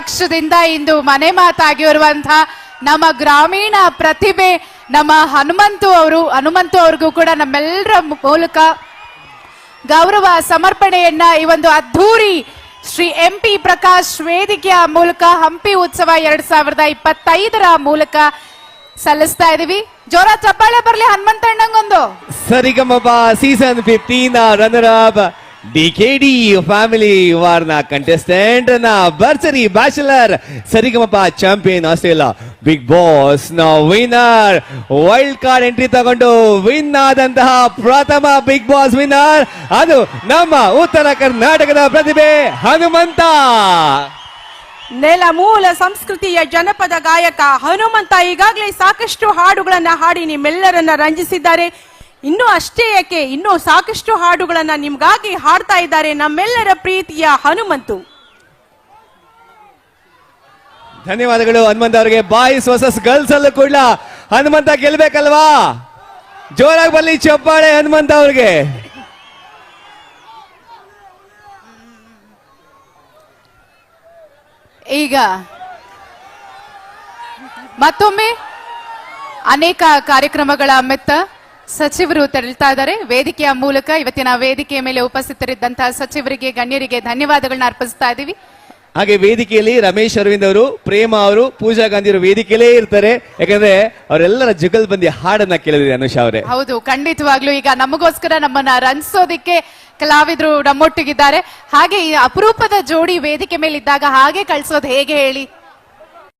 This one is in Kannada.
ಕಟಾಕ್ಷದಿಂದ ಇಂದು ಮನೆ ಮಾತಾಗಿರುವಂತಹ ನಮ್ಮ ಗ್ರಾಮೀಣ ಪ್ರತಿಭೆ, ನಮ್ಮ ಹನುಮಂತು ಅವರು, ಹನುಮಂತು ಅವ್ರಿಗೂ ಕೂಡ ನಮ್ಮೆಲ್ಲರ ಮೂಲಕ ಗೌರವ ಸಮರ್ಪಣೆಯನ್ನ ಈ ಒಂದು ಅದ್ಧೂರಿ ಶ್ರೀ ಎಂ ಪಿ ಪ್ರಕಾಶ್ ವೇದಿಕೆಯ ಮೂಲಕ, ಹಂಪಿ ಉತ್ಸವ ಎರಡ್ ಸಾವಿರದ ಇಪ್ಪತ್ತೈದರ ಮೂಲಕ ಸಲ್ಲಿಸ್ತಾ ಇದೀವಿ. ಜೋರ ಚಪ್ಪಾಳೆ ಬರ್ಲಿ ಹನುಮಂತಣ್ಣಂಗೊಂದು Sarigama season fifteen runner up DKD family ವಾರ್ನ ಕಂಟೆಸ್ಟೆಂಟ್ನ ಬರ್ಸರಿ bachelor Sarigamapa champion Australia big ಬಾಸ್ನ winner wild card entry ತಗೊಂಡು ವಿನ್ ಆದಂತಹ ಪ್ರಥಮ ಬಿಗ್ ಬಾಸ್ ವಿನ್ನರ್ ಅದು ನಮ್ಮ ಉತ್ತರ ಕರ್ನಾಟಕದ ಪ್ರತಿಭೆ ಹನುಮಂತ. ನೆಲ ಮೂಲ ಸಂಸ್ಕೃತಿಯ ಜನಪದ ಗಾಯಕ ಹನುಮಂತ ಈಗಾಗಲೇ ಸಾಕಷ್ಟು ಹಾಡುಗಳನ್ನ ಹಾಡಿ ನಿಮ್ಮೆಲ್ಲರನ್ನ ರಂಜಿಸಿದ್ದಾರೆ. ಇನ್ನೂ ಅಷ್ಟೇ ಯಾಕೆ ಇನ್ನೂ ಸಾಕಷ್ಟು ಹಾಡುಗಳನ್ನ ನಿಮ್ಗಾಗಿ ಹಾಡ್ತಾ ಇದ್ದಾರೆ ನಮ್ಮೆಲ್ಲರ ಪ್ರೀತಿಯ ಹನುಮಂತು. ಧನ್ಯವಾದಗಳು ಹನುಮಂತ ಅವರಿಗೆ. ಬಾಯ್ಸ್ ವರ್ಸಸ್ ಗರ್ಲ್ಸ್ ಅಲ್ಲೂ ಕೂಡ ಹನುಮಂತ ಗೆಲ್ಬೇಕಲ್ವಾ? ಜೋರಾಗಿ ಬಲ್ಲಿ ಚಪ್ಪಾಳೆ ಹನುಮಂತ ಅವ್ರಿಗೆ. ಈಗ ಮತ್ತೊಮ್ಮೆ ಅನೇಕ ಕಾರ್ಯಕ್ರಮಗಳ ಮೆತ್ತ. ಸಚಿವರು ತೆರಳ್ತಾ ಇದ್ದಾರೆ. ವೇದಿಕೆಯ ಮೂಲಕ ಇವತ್ತಿನ ವೇದಿಕೆಯ ಮೇಲೆ ಉಪಸ್ಥಿತರಿದ್ದಂತಹ ಸಚಿವರಿಗೆ ಗಣ್ಯರಿಗೆ ಧನ್ಯವಾದಗಳನ್ನ ಅರ್ಪಿಸ್ತಾ ಇದ್ದೀವಿ. ಹಾಗೆ ವೇದಿಕೆಯಲ್ಲಿ ರಮೇಶ್ ಅರವಿಂದ್ ಅವರು ಪ್ರೇಮ ಅವರು ಪೂಜಾ ಗಾಂಧಿ ಅವರು ವೇದಿಕೆಯಲ್ಲೇ ಇರ್ತಾರೆ. ಯಾಕಂದ್ರೆ ಅವರೆಲ್ಲರ ಜುಗಲ್ ಬಂದಿ ಹಾಡನ್ನ ಕೇಳಿದ್ರಿ ಅನುಷಾ ಅವರೇ. ಹೌದು ಖಂಡಿತವಾಗ್ಲೂ ಈಗ ನಮಗೋಸ್ಕರ ನಮ್ಮನ್ನ ರಂಜಿಸೋದಿಕ್ಕೆ ಕಲಾವಿದರು ನಮ್ಮೊಟ್ಟಿಗಿದ್ದಾರೆ. ಹಾಗೆ ಈ ಅಪರೂಪದ ಜೋಡಿ ವೇದಿಕೆ ಮೇಲೆ ಇದ್ದಾಗ ಹಾಗೆ ಕಳ್ಸೋದು ಹೇಗೆ ಹೇಳಿ?